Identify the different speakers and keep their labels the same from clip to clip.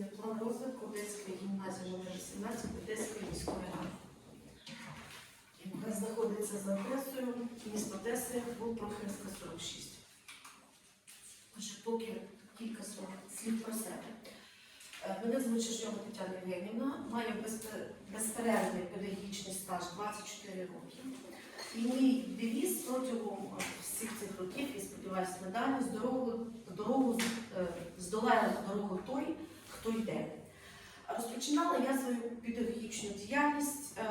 Speaker 1: інвестиційний план розвитку Одеської гімназії номер 18 Одеської міської ради. Яка знаходиться за адресою місто Одеси, вулиця Прохорівська, 46. Отже, поки кілька слів про себе. Е, Мене звуть Шишова Тетяна Євгенівна, маю безперервний педагогічний стаж 24 роки. І мій девіз протягом е, всіх цих років, і сподіваюся, надалі, з дорогу, дорогу е, той, хто йде. Розпочинала я свою педагогічну діяльність е,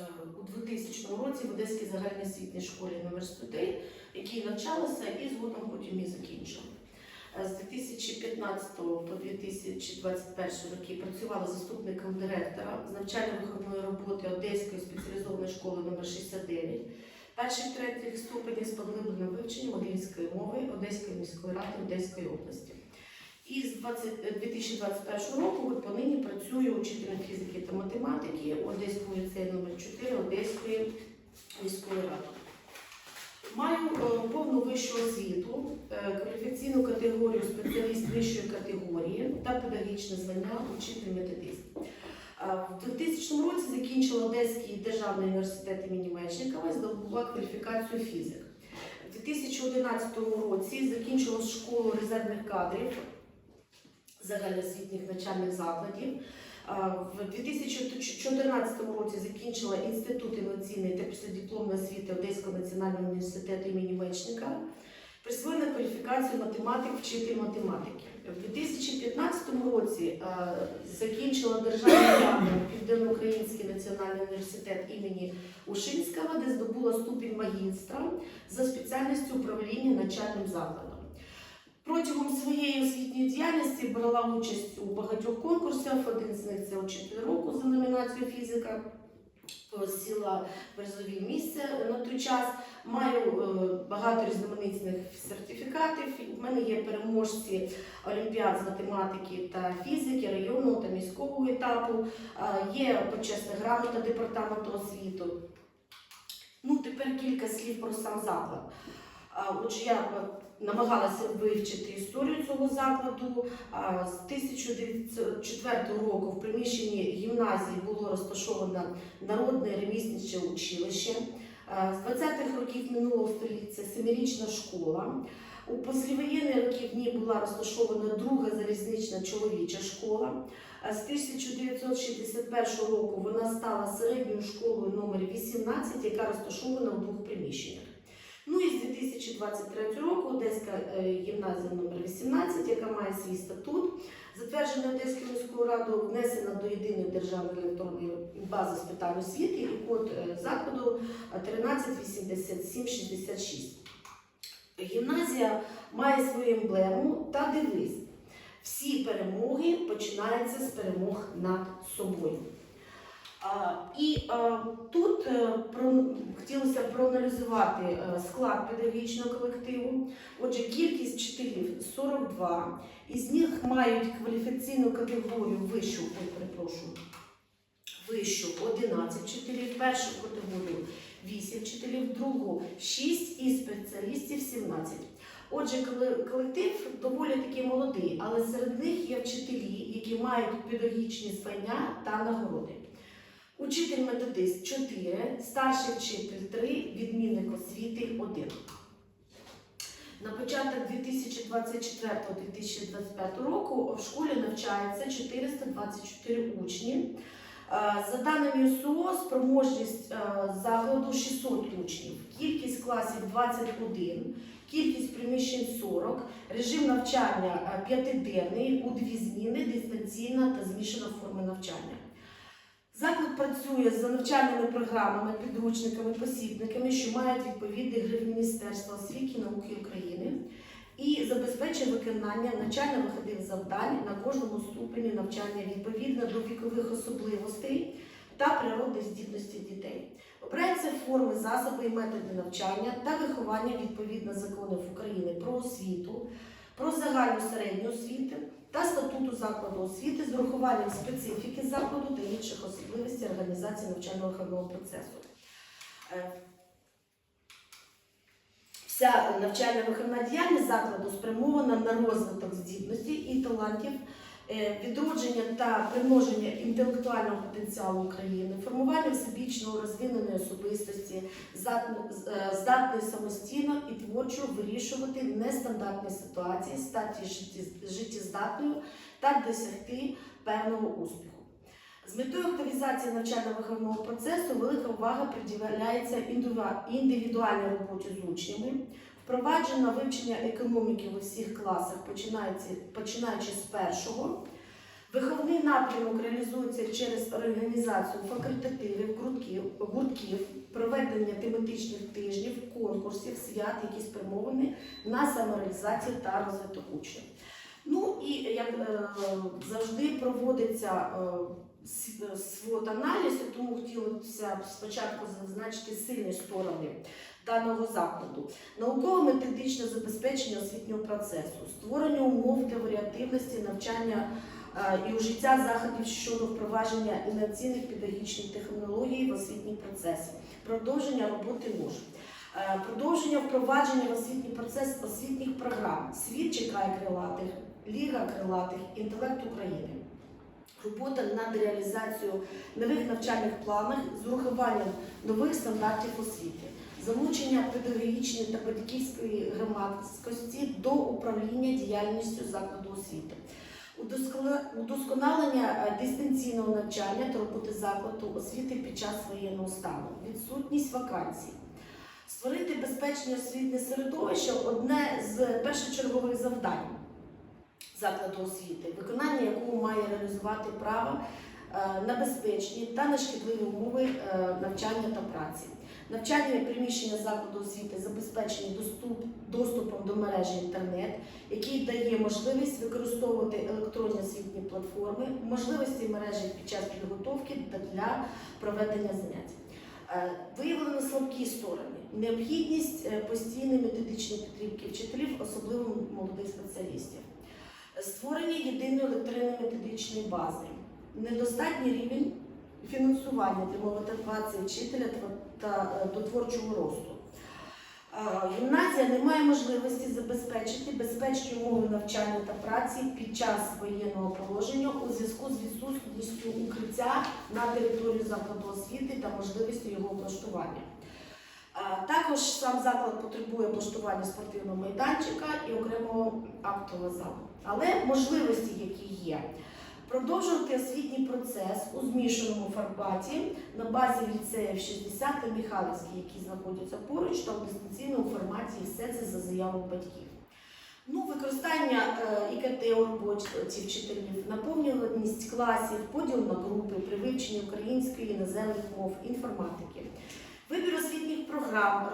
Speaker 1: е, у 2000 році в Одеській загальноосвітній школі номер 103, в якій навчалася і згодом потім і закінчила. Е, З 2015 по 2021 роки працювала заступником директора з навчально-виховної роботи Одеської спеціалізованої школи номер 69 перших третіх ступенів з поглибленим вивченням англійської мови Одеської міської ради Одеської області. І з 20 2021 року от понині працюю учителем фізики та математики Одеського ліцею номер 4 Одеської міської ради. Маю е, повну вищу освіту, е, кваліфікаційну категорію спеціаліст вищої категорії та педагогічне звання учитель-методист. Е, В 2000 році закінчила Одеський державний університет імені Мечникова здобула кваліфікацію фізик. У 2011 році закінчила школу резервних кадрів загальноосвітніх навчальних закладів. В 2014 році закінчила Інститут інноваційної та післядипломної освіти Одеського національного університету імені Мечника. Присвоєна кваліфікацію математик, вчитель математики. В 2015 році е, закінчила державний Південноукраїнський національний університет імені Ушинського, де здобула ступінь магістра за спеціальністю управління навчальним закладом. Протягом своєї освітньої діяльності брала участь у багатьох конкурсах. Один з них це учитель року за номінацією фізика. Сіла призові місце на той час. Маю е, багато різноманітних сертифікатів. У мене є переможці олімпіад з математики та фізики, районного та міського етапу. Е, Є почесна грамота департаменту освіту. Ну, тепер кілька слів про сам заклад. Отже, я намагалася вивчити історію цього закладу. З 1904 року в приміщенні гімназії було розташовано народне ремісниче училище. З 20-х років минулого століття семирічна школа. У послевоєнні роки в ній була розташована друга залізнична чоловіча школа. З 1961 року вона стала середньою школою номер 18, яка розташована в двох приміщеннях. Ну і з 2023 року Одеська е, гімназія номер 18, яка має свій статут, затверджена Одеською міською радою, внесена до єдиної державної електронної бази з питань освіти і код е, закладу 138766. Гімназія має свою емблему та девиз. Всі перемоги починаються з перемог над собою. І тут е, хотілося проаналізувати е, склад педагогічного колективу. Отже, кількість вчителів 42, із них мають кваліфікаційну категорію вищу, перепрошую, вищу 11 вчителів, першу категорію 8 вчителів, другу 6 і спеціалістів 17. Отже, колектив доволі таки молодий, але серед них є вчителі, які мають педагогічні звання та нагороди. Учитель методист 4, старший вчитель 3, відмінник освіти 1. На початок 2024-2025 року в школі навчається 424 учні. Е, За даними ЮСО, спроможність е, закладу 600 учнів, кількість класів 21, кількість приміщень 40, режим навчання е, п'ятиденний у дві зміни, дистанційна та змішана форма навчання. Заклад працює за навчальними програмами, підручниками, посібниками, що мають відповідний гриф Міністерства освіти і науки України і забезпечує виконання навчально-виходних завдань на кожному ступені навчання відповідно до вікових особливостей та природних здібностей дітей. Обираються форми, засоби і методи навчання та виховання відповідно законів України про освіту, про загальну середню освіту та статуту закладу освіти з урахуванням специфіки закладу та інших особливостей організації навчально-виховного процесу. Е, Вся навчальна виховна діяльність закладу спрямована на розвиток здібностей і талантів, відродження та примноження інтелектуального потенціалу України, формування всебічно розвиненої особистості, е, здатної самостійно і творчо вирішувати нестандартні ситуації, стати життєздатною та досягти певного успіху. З метою активізації навчально-виховного процесу велика увага приділяється індивідуальній роботі з учнями, впроваджено вивчення економіки в усіх класах, починаючи, з першого. Виховний напрямок реалізується через організацію факультативів, гуртків, проведення тематичних тижнів, конкурсів, свят, які спрямовані на самореалізацію та розвиток учнів. Ну і як е, завжди проводиться е, с- аналіз, тому хотілося б спочатку зазначити сильні сторони даного закладу. Науково-методичне забезпечення освітнього процесу, створення умов для варіативності навчання е, і ужиття заходів щодо впровадження інноваційних педагогічних технологій в освітній процес, продовження роботи МУЖ. Е, Продовження впровадження в освітній процес освітніх програм Світ чекає крилатих, Ліга крилатих, інтелект України. Робота над реалізацією нових навчальних планів з урахуванням нових стандартів освіти, залучення педагогічної та батьківської громадськості до управління діяльністю закладу освіти, удосконалення е, дистанційного навчання та роботи закладу освіти під час воєнного стану, відсутність вакансій. Створити безпечне освітне середовище одне з першочергових завдань закладу освіти, виконання якого має реалізувати право е, на безпечні та нешкідливі умови е, навчання та праці. Навчальні приміщення закладу освіти забезпечені доступ, доступом до мережі інтернет, який дає можливість використовувати електронні освітні платформи, можливості мережі під час підготовки та для проведення занять. Е, Виявлено слабкі сторони, необхідність постійної методичної підтримки вчителів, особливо молодих спеціалістів, створення єдиної електронної методичної бази, недостатній рівень фінансування для мотивації вчителя та- та е, до творчого росту. Е, Гімназія не має можливості забезпечити безпечні умови навчання та праці під час воєнного положення у зв'язку з відсутністю укриття на території закладу освіти та можливістю його облаштування. Також сам заклад потребує облаштування спортивного майданчика і окремого актового залу. Але можливості, які є, продовжувати освітній процес у змішаному форматі на базі ліцеїв 60 та Михайлівський, які знаходяться поруч, та в дистанційному форматі і все це за заявою батьків. Ну, використання е, ІКТ у роботі вчителів, наповнюваність класів, поділ на групи при вивченні української іноземних мов, інформатики. Вибір освітніх програм,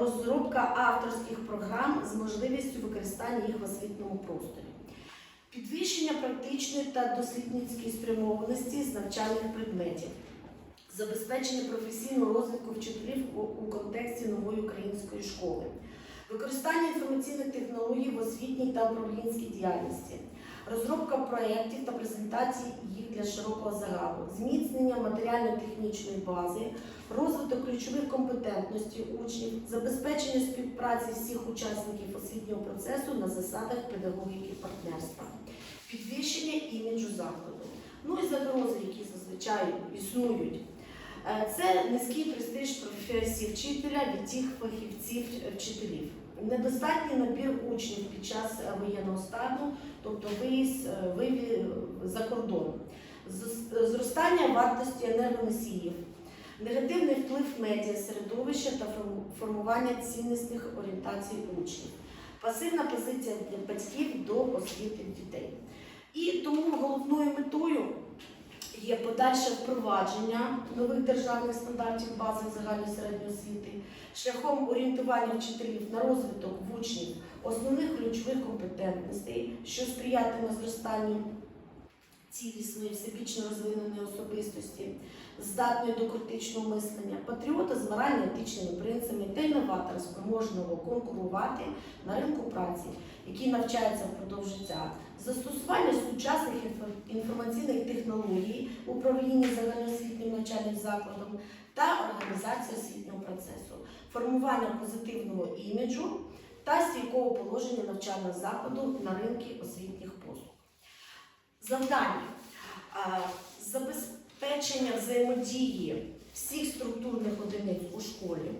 Speaker 1: розробка, авторських програм з можливістю використання їх в освітньому просторі, підвищення практичної та дослідницької спрямованості з навчальних предметів, забезпечення професійного розвитку вчителів у контексті нової української школи, використання інформаційних технологій в освітній та управлінській діяльності, розробка проєктів та презентацій їх для широкого загалу, зміцнення матеріально-технічної бази, розвиток ключових компетентностей учнів, забезпечення співпраці всіх учасників освітнього процесу на засадах педагогіки партнерства, підвищення іміджу закладу. Ну і загрози, які зазвичай існують. Е, Це низький престиж професії вчителя від тих фахівців вчителів. Недостатній набір учнів під час воєнного стану, тобто виїзд е, виві- за кордон, зростання вартості енергоносіїв, негативний вплив медіа середовища та формування ціннісних орієнтацій учнів, пасивна позиція для батьків до освіти дітей. І тому головною метою є подальше впровадження нових державних стандартів бази загальної середньої освіти, шляхом орієнтування вчителів на розвиток в учнів основних ключових компетентностей, що сприятиме зростанню цілісної, всебічно розвиненої особистості, здатної до критичного мислення, патріота з морально-етичними принципами та інноватора, спроможного конкурувати на ринку праці, який навчається впродовж життя, застосування сучасних інформаційних технологій в управлінні загальноосвітнім навчальним закладом та організація освітнього процесу, формування позитивного іміджу та стійкого положення навчального закладу на ринку освітніх послуг. Завдання. Забезпечення взаємодії всіх структурних одиниць у школі,